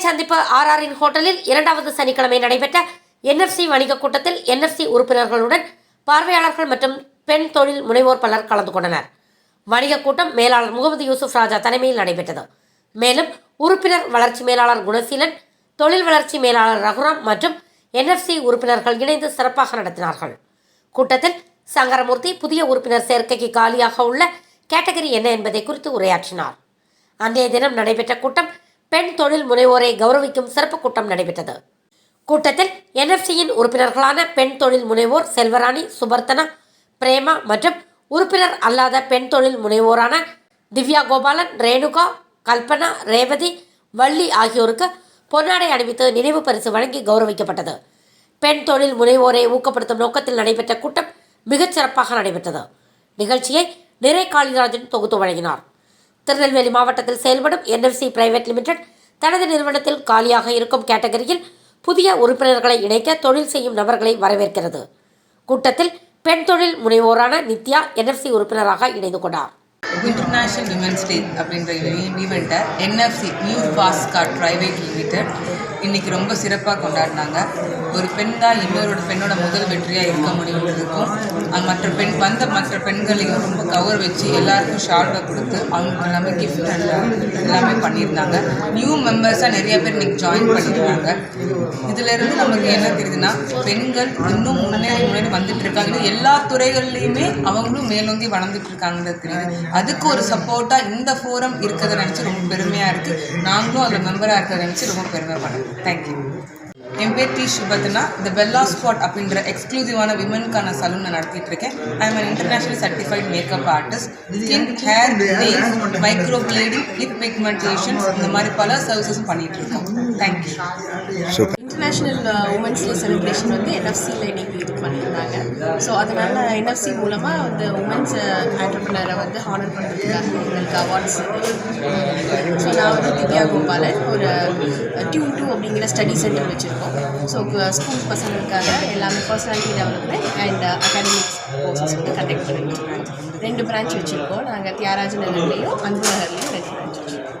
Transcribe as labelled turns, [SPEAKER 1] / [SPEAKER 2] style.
[SPEAKER 1] சந்திப்பு ஆர்ஆரின் ஹோட்டலில் இரண்டாவது சனிக்கிழமை நடைபெற்ற என்எஃப்சி வணிக கூட்டத்தில் என்எஃப்சி உறுப்பினர்களுடன் பார்வையாளர்கள் மற்றும் பெண் தொழில் முனைவோர் பலர் கலந்து கொண்டனர். வணிக கூட்டம் மேலாளர் முகமது யூசுப் ராஜா தலைமையில் நடைபெற்றது. மேலும் உறுப்பினர் வளர்ச்சி மேலாளர் குணசீலன் தொழில் வளர்ச்சி மேலாளர் ரகுராம் மற்றும் என்எஃப்சி உறுப்பினர்கள் இணைந்து சிறப்பாக நடத்தினார்கள். கூட்டத்தில் சங்கரமூர்த்தி புதிய உறுப்பினர் சேர்க்கைக்கு காலியாக உள்ள கேட்டகரி என்ன என்பதை குறித்து உரையாற்றினார். அன்றைய தினம் நடைபெற்ற கூட்டம் பெண் தொழில் முனைவோரை கௌரவிக்கும் சிறப்பு கூட்டம் நடைபெற்றது. கூட்டத்தில் என்எஃப்சியின் உறுப்பினர்களான பெண் தொழில் முனைவோர் செல்வராணி சுபர்த்தனா பிரேமா மற்றும் உறுப்பினர் அல்லாத பெண் தொழில் முனைவோரான திவ்யா கோபாலன் ரேணுகா கல்பனா ரேவதி வள்ளி ஆகியோருக்கு பொன்னாடை அணிவித்து நினைவு பரிசு வழங்கி கௌரவிக்கப்பட்டது. பெண் தொழில் முனைவோரை ஊக்கப்படுத்தும் நோக்கத்தில் நடைபெற்ற கூட்டம் மிகச்சிறப்பாக நடைபெற்றது. நிகழ்ச்சியை நிறை காளிராஜன் தொகுத்து வழங்கினார். திருநெல்வேலி மாவட்டத்தில் செயல்படும் என்எஃப்சி பிரைவேட் லிமிடெட் தனது நிறுவனத்தில் காலியாக இருக்கும் கேட்டகரியில் புதிய உறுப்பினர்களை இணைக்க தொழில் செய்யும் நபர்களை வரவேற்கிறது. கூட்டத்தில் பெண் தொழில் முனைவோரான நித்யா என்எஃப்சி உறுப்பினராக இணைந்து கொண்டார்.
[SPEAKER 2] இன்டர்நேஷனல் விமன்ஸ் டே அப்படின்ற ஈவெண்ட்டை NFC new pass card private limited இன்னைக்கு ரொம்ப சிறப்பாக கொண்டாடினாங்க. ஒரு பெண் தான் இன்னொரு பெண்ணோட முதல் வெற்றியாக இருக்க முடியுன்றதுக்கும் மற்ற பெண் வந்த மற்ற பெண்களையும் ரொம்ப கவர் வச்சு எல்லாருக்கும் ஷால்வை கொடுத்து அவங்களுக்கு எல்லாமே கிஃப்ட் அண்ட் எல்லாமே பண்ணியிருந்தாங்க. நியூ மெம்பர்ஸாக நிறைய பேர் இன்னைக்கு ஜாயின் பண்ணியிருக்காங்க. இதிலிருந்து நமக்கு என்ன தெரியுதுன்னா பெண்கள் இன்னும் முன்னேறி முன்னேறி வந்துட்டு இருக்காங்க. எல்லா துறைகள்லையுமே அவங்களும் மேலோங்கி வளர்ந்துட்டு இருக்காங்கன்னு தெரியுது. அதுக்கு ஒரு சப்போர்ட்டாக இந்த ஃபோரம் இருக்கிறத நினச்சி ரொம்ப பெருமையாக இருக்குது நாங்களும் அதில் மெம்பராக இருக்கிறத நினச்சி ரொம்ப பெருமைப்படுறோம். தேங்க்யூ என் பேர் டி சுபத்னா. இந்த பெல்லா ஸ்பாட் அப்படின்ற எக்ஸ்க்ளூசிவான விமனுக்கான சலூன் நான் நடத்திட்டு இருக்கேன். I am international certified makeup artist skin hair nail microblading lip pigmentations இந்த மாதிரி பல சர்வீசஸ் பண்ணிட்டு இருக்கோம். Thank you
[SPEAKER 3] international women's day celebration வந்து என்எஃப்சியில் இன்னைக்கு இது பண்ணியிருந்தாங்க ஸோ அதனால் என்எஃப்சி மூலமாக வந்து உமன்ஸ் ஆண்டர்பிரினரை uh, வந்து ஹானர் பண்ணுறதுக்காக எங்களுக்கு அவார்ட்ஸ் ஸோ நான் வந்து திவ்யா கோபாலன். ஒரு uh, டியூன் டூ அப்படிங்கிற ஸ்டடி சென்டர் வச்சுருக்கோம். ஸோ ஸ்கூல் பசங்களுக்காக எல்லாமே personality development and academics courses வந்து கண்டக்ட் பண்ணிட்டு ரெண்டு பிரான்ச் வச்சுருக்கோம். நாங்கள் தியாகராஜ நகர்லேயும் அன்பு நகர்லேயும் ரெண்டு பிரான்ச் வச்சுருக்கோம்.